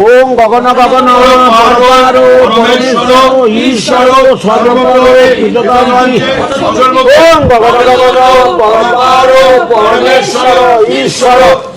ওম গগন গগন ঈশ্বর সর্বপরে ওম গগন গগন পরমার পরমেশ্বর ঈশ্বর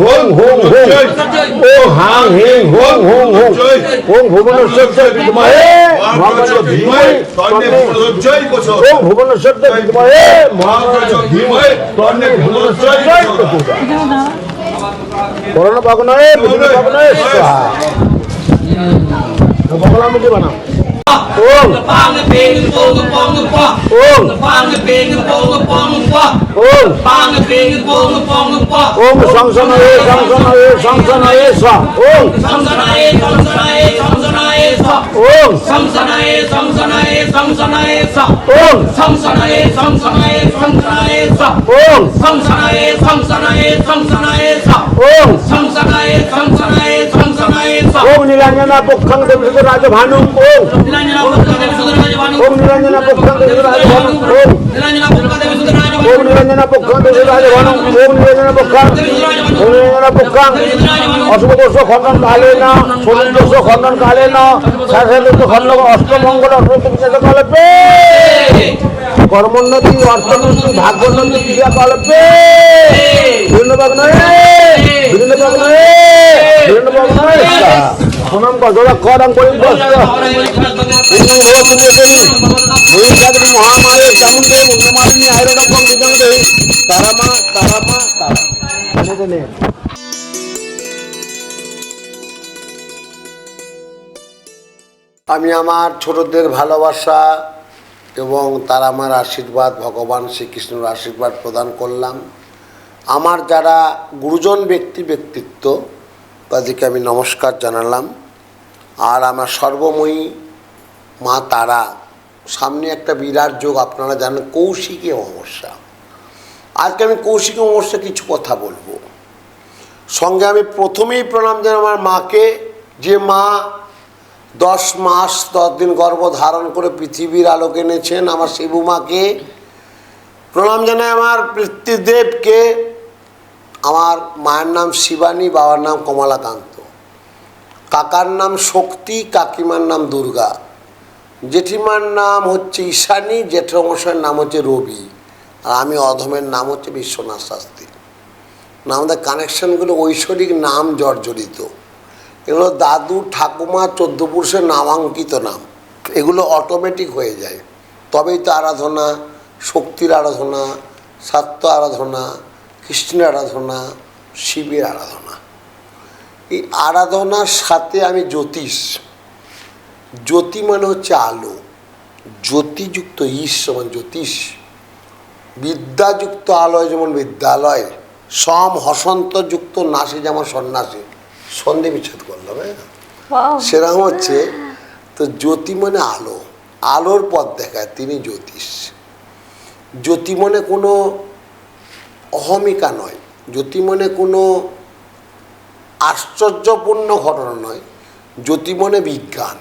হুং হুং হুং ওম হাং হিং হুং হুং হুং ওম ভুবনেশ্বর বিদ্মহে মহাকাল ধীমহি ওম ভুবনেশ্বর বিদ্মহে মহাকাল ধীমহি ভুবনেশ্বর জয় পূজা করোনা ভগনয়ে বিষ্ণু ভগনয়ে স্বাহা ভগলাম কি বানাও ஓம் பாங்க பேங்கு போங்க போங்க போ ஓம் பாங்க பேங்கு போங்க போங்க போ ஓம் பாங்க பேங்கு போங்க போங்க போ ஓம் சம்சனாயே சம்சனாயே சம்சனாயே சா ஓம் சம்சனாயே சம்சனாயே சம்சனாயே ओम समसनाए समसनाए समसनाए स। ओम समसनाए समसनाए समसनाए स। ओम समसनाए समसनाए समसनाए स। ओम समसनाए समसनाए समसनाए स। ओम निरंजना पुखंग देवसुद राजभानु। ओम निरंजना पुखंग देवसुद राजभानु। ओम राजभानु। ओम। দেবসুত রাজভানু ওম নীলাঞ্জনা পক্ষং ওম নীলাঞ্জনা পক্ষং অশুভ দোষ খণ্ডন কালে না শনি দোষ খণ্ডন কালে না শাসন দোষ খণ্ডন অষ্টমঙ্গল অষ্টম বিশেষ কল্পে কর্মোন্নতি অর্থোন্নতি ভাগ্যোন্নতি ক্রিয়াকল্পে বিভিন্ন ভগ্নয়ে বিভিন্ন ভগ্নয়ে বিভিন্ন ভগ্নয়ে প্রণাম করা করম করি দেহি তারামা তারামা তারা মনে আমি আমার ছোটদের ভালোবাসা এবং তার আমার আশীর্বাদ ভগবান শ্রীকৃষ্ণের আশীর্বাদ প্রদান করলাম। আমার যারা গুরুজন ব্যক্তি ব্যক্তিত্ব তাদেরকে আমি নমস্কার জানালাম। আর আমার সর্বময়ী মা তারা। সামনে একটা বিরাট যোগ, আপনারা জানেন, কৌশিকী অমাবস্যা। আজকে আমি কৌশিকী অমাবস্যা কিছু কথা বলব। সঙ্গে আমি প্রথমেই প্রণাম জানাই আমার মাকে, যে মা দশ মাস, দশ দিন গর্ভ ধারণ করে পৃথিবীর আলোক এনেছেন আমার শিবু মাকে। প্রণাম জানাই আমার পিতৃদেবকে। আমার মায়ের নাম শিবানী, বাবার নাম কমলাকান্ত। কাকার নাম শক্তি, কাকিমার নাম দুর্গা। জেঠিমার নাম হচ্ছে ঈশানী, জেঠমশাইয়ের নাম হচ্ছে রবি। আর আমি অধমের নাম হচ্ছে বিশ্বনাথ শাস্ত্রী। না আমাদের কানেকশনগুলো ঐশ্বরিক নাম জর্জরিত। এগুলো দাদু, ঠাকুমা, চোদ্দ পুরুষের নামাঙ্কিত নাম। এগুলো অটোমেটিক হয়ে যায়। তবেই তো আরাধনা, শক্তির আরাধনা, সাত্য আরাধনা, কৃষ্ণের আরাধনা, শিবের আরাধনা। এই আরাধনার সাথে আমি জ্যোতিষ। জ্যোতি মানে হচ্ছে আলো। জ্যোতিযুক্ত ঈশ সমান জ্যোতিষ। বিদ্যাযুক্ত আলয় যেমন বিদ্যালয় সম হসন্তযুক্ত নাসে যেমন সন্ন্যাসী। সন্ধে বিচ্ছেদ করলাম হ্যাঁ? সেরকম হচ্ছে। তো জ্যোতি মানে আলো। আলোর পথ দেখায় তিনি জ্যোতিষ। জ্যোতি মনে কোনো অহমিকা নয়। জ্যোতি মনে কোনো আশ্চর্যপূর্ণ ঘটনা নয় জ্যোতি মনে বিজ্ঞান।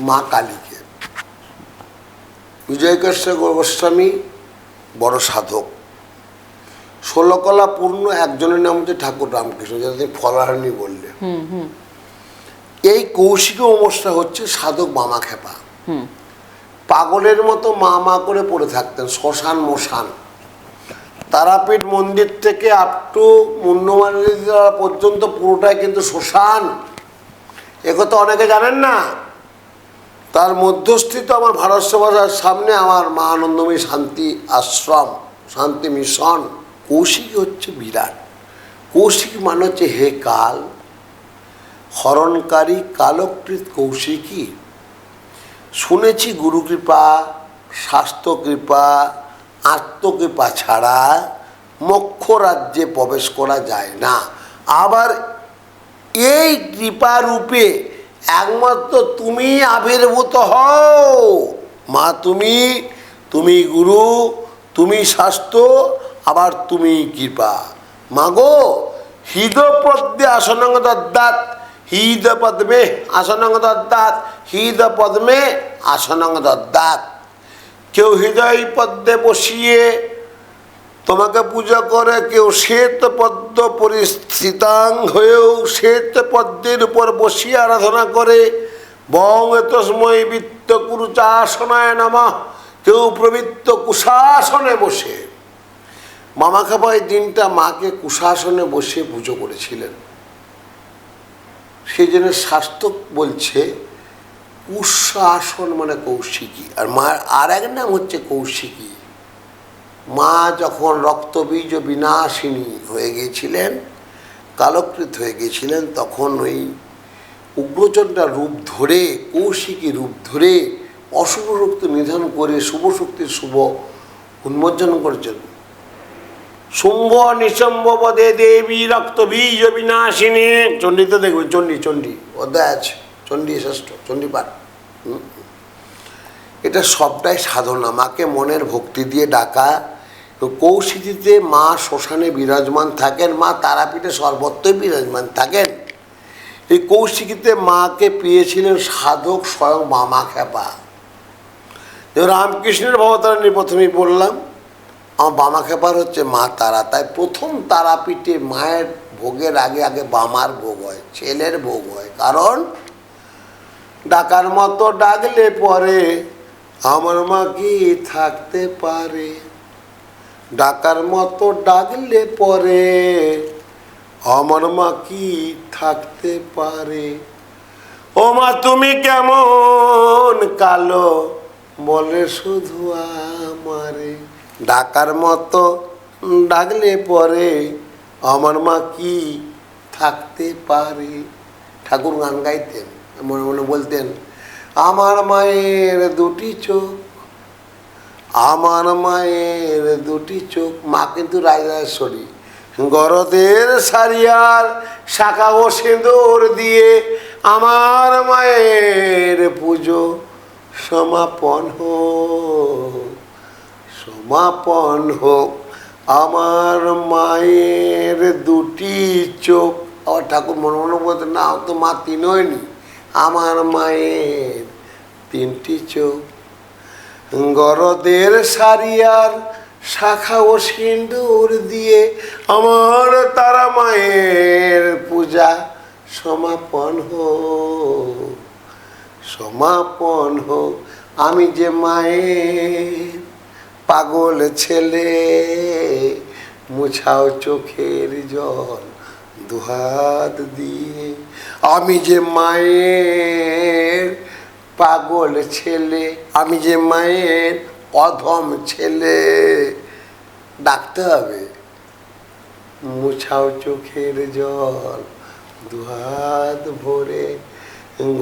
মা কালীকে। বিজয়কৃষ্ণ গোস্বামী বড় সাধক। ষোলকলা পূর্ণ একজনের নাম হচ্ছে ঠাকুর রামকৃষ্ণ যেটা তিনি ফলাহারণী বললে এই কৌশিক অমস্যা হচ্ছে সাধক মামা খেপা। পাগলের মতো মা মা করে পড়ে থাকতেন শ্মশান মশান তারাপীঠ মন্দির থেকে আপ টু মুন্ডমালি পর্যন্ত পুরোটাই কিন্তু শ্মশান। একথা অনেকে জানেন না? তার মধ্যস্থিত আমার ভারত সভার সামনে আমার মা আনন্দময়ী শান্তি আশ্রম, শান্তি মিশন, কৌশিক হচ্ছে বিরাট। কৌশিক মানে হচ্ছে হে কাল, হরণকারী কালকৃত কৌশিকী। শুনেছি গুরু কৃপা গুরুকৃপা স্বাস্থ্যকৃপা আত্মকৃপা ছাড়া মোক্ষ রাজ্যে প্রবেশ করা যায় না। আবার এই কৃপা রূপে একমাত্র তুমি আবির্ভূত হও। মা, তুমি তুমি গুরু, তুমি স্বাস্থ্য, আবার তুমি কৃপা। মাগো হৃদ পদ্মে আসনঙ্গ দদ্দাত হৃদ পদ্মে আসনঙ্গ দদ্দাত হৃদ পদ্মে আসনঙ্গ দদ্দাত কেউ হৃদয় পদ্মে বসিয়ে তোমাকে পূজা করে, কেউ শ্বেত পদ্ম পরিস্থিতাং হয়েও শ্বেত পদ্মের উপর বসিয়ে আরাধনা করে। বং তসময় বৃত্ত কুরুচাসনায় নামা, কেউ প্রবৃত্ত কুশাসনে বসে। মামা খাপা এই দিনটা মাকে কুশাসনে বসে পুজো করেছিলেন। সেই জন্য শাস্ত্র বলছে কুশাসন মানে কৌশিকী। আর মার আর এক নাম হচ্ছে কৌশিকী। মা যখন রক্তবীজ বিনাশিনী হয়ে গিয়েছিলেন, কালকৃত হয়ে গিয়েছিলেন, তখন ওই উগ্রচণ্ডা রূপ ধরে, কৌশিকী রূপ ধরে অশুভ শক্তি নিধন করে, শুভ শক্তির শুভ উন্মোচন করেছেন। শুম্ভ নিশম্ভ পদে দেবী রক্ত বীজ বিনাশিনী। চণ্ডীতে দেখবেন, চণ্ডী চণ্ডী, অধ্যায় আছে, চণ্ডী শ্রেষ্ঠ চণ্ডী পাঠ। এটা সবটাই সাধনা। মাকে মনের ভক্তি দিয়ে ডাকা। কৌশিকিতে মা শ্মশানে বিরাজমান থাকেন। মা তারাপীঠে সর্বত্রই বিরাজমান থাকেন। এই কৌশিকিতে মাকে পেয়েছিলেন সাধক স্বয়ং মামা খেপা রামকৃষ্ণের ভবতারণী প্রথমেই বললাম, আমার বামা খেপার হচ্ছে মা তারা। তাই প্রথম তারাপীঠে মায়ের ভোগের আগে আগে বামার ভোগ হয়, ছেলের ভোগ হয়। কারণ ডাকার মতো ডাকলে পরে আমার মা কি থাকতে পারে? ডাকার মতো ডাকলে পরে আমার মা কি থাকতে পারে? ও মা, তুমি কেমন? কালো বলে শুধু আমারে। ডাকার মতো ডাকলে পরে আমার মা কি থাকতে পারে? ঠাকুর গান গাইতেন। মনে মনে বলতেন, আমার মায়ের দুটি চোখ, আমার মায়ের দুটি চোখ। মা কিন্তু রাজরাজেশ্বরী। গরদের সারিয়ার শাখা ও সিঁদুর দিয়ে আমার মায়ের পুজো সমাপন হোক সমাপন হোক। আমার মায়ের দুটি চোখ। আবার ঠাকুর মনে মনে বলতেন না তো মা তিন হয়নি আমার মায়ের তিনটি চোখ। গরদের সারিয়ার শাখা ও সিন্দুর দিয়ে আমার তারা মায়ের পূজা সমাপন হোক সমাপন হোক। আমি যে মায়ের পাগল ছেলে, মুছাও চোখের জল দুহাত দিয়ে। আমি যে মায়ের পাগল ছেলে, আমি যে মায়ের অধম ছেলে। ডাকতে হবে। মুছাও চোখের জল, দুহাত ভরে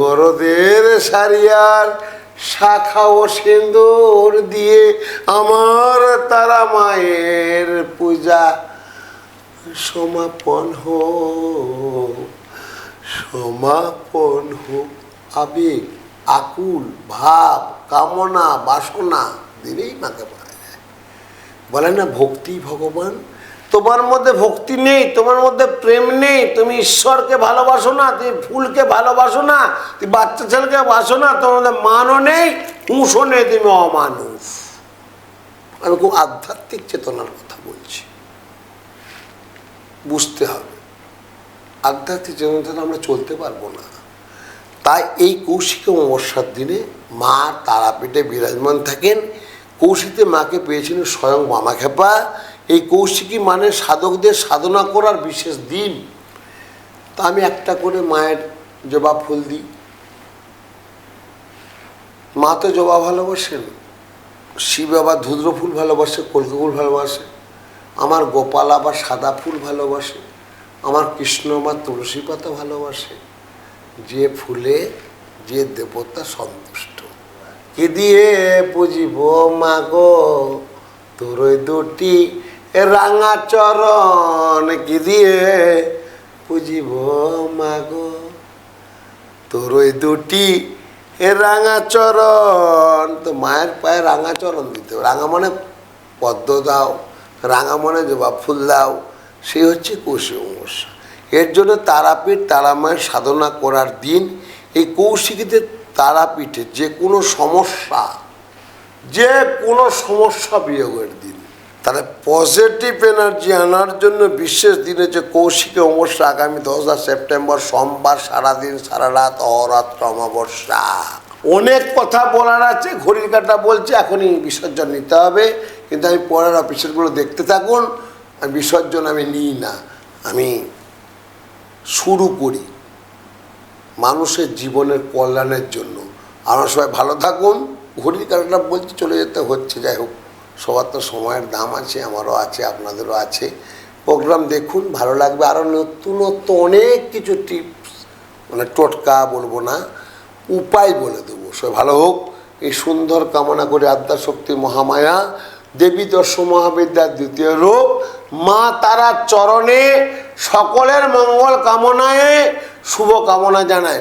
গরদের সারিয়ার শাখা ও সিন্দুর দিয়ে আমার তারা মায়ের পূজা সমাপন হোক। সমাপন হোক আবেগ, আকুল, ভাব, কামনা, বাসনা দিলেই মাকে পাওয়া যায়। বলে না, ভক্তি ভগবান, তোমার মধ্যে ভক্তি নেই, তোমার মধ্যে প্রেম নেই, তুমি ঈশ্বরকে ভালোবাসো না, তুমি ফুলকে ভালোবাসো না, তুমি বাচ্চা ছেলেকে বাসো না, তোমার মধ্যে মানও নেই, হুঁশও নেই, তুমি অমানুষ। আমি খুব আধ্যাত্মিক চেতনার কথা বলছি। বুঝতে হবে। আধ্যাত্মিক চেতনা ছাড়া আমরা চলতে পারব না। তাই এই কৌশিক অমাবস্যার দিনে মা তারাপীঠে বিরাজমান থাকেন। কৌশিতে মাকে পেয়েছিলেন স্বয়ং মামা খেপা এই কৌশিকী মানে সাধকদের সাধনা করার বিশেষ দিন। তা আমি একটা করে মায়ের জবা ফুল দিই। মা তো জবা ভালোবাসেন। শিব আবার ধুদ্র ফুল ভালোবাসে কলকে ফুল ভালোবাসে। আমার গোপাল আবার সাদা ফুল ভালোবাসে। আমার কৃষ্ণ আবার তুলসী পাতা ভালোবাসে। যে ফুলে, যে দেবতা সন্তুষ্ট। কি দিয়ে পুজিব মাগো? তোর দুটি রাঙা চরণ কি দিয়ে বুঝিব মাগো? তোর দুটি এ রাঙা চরণ। তো মায়ের পায়ে রাঙা চরণ দিতে। রাঙা মানে পদ্ম দাও, রাঙা মানে জবা ফুল দাও। সে হচ্ছে কৌশিক অমাবস্যা এর জন্য তারাপীঠ তারামায়ের সাধনা করার দিন এই কৌশিকীদের তারাপীঠে যে কোনো সমস্যা, যে কোনো সমস্যা বিয়োগের দিন তাহলে পজিটিভ এনার্জি আনার জন্য বিশেষ দিন হচ্ছে কৌশিকী অমাবস্যা আগামী দশরা সেপ্টেম্বর সোমবার সারাদিন সারা রাত অহরাত্র অমাবস্যা। অনেক কথা বলার আছে, ঘড়ির কাটা বলছে, এখনই বিসর্জন নিতে হবে। কিন্তু আমি পরের অফিসারগুলো দেখতে থাকুন। আমি বিসর্জন আমি নিই না। আমি শুরু করি মানুষের জীবনের কল্যাণের জন্য। আমরা সবাই ভালো থাকুন। ঘড়ির কাটাটা বলছি, চলে যেতে হচ্ছে। যাই হোক, সবার তো সময়ের দাম আছে, আমারও আছে, আপনাদেরও আছে। প্রোগ্রাম দেখুন, ভালো লাগবে। আরও নতুন নতুনত্ব, অনেক কিছু টিপস মানে টোটকা বলব না, উপায় বলে দেবো। সবাই ভালো হোক। এই সুন্দর কামনা করে আদ্যাশক্তি মহামায়া, দেবী দর্শ মহাবিদ্যার দ্বিতীয় রূপ। মা তারা চরণে সকলের মঙ্গল কামনায় শুভ কামনা জানায়।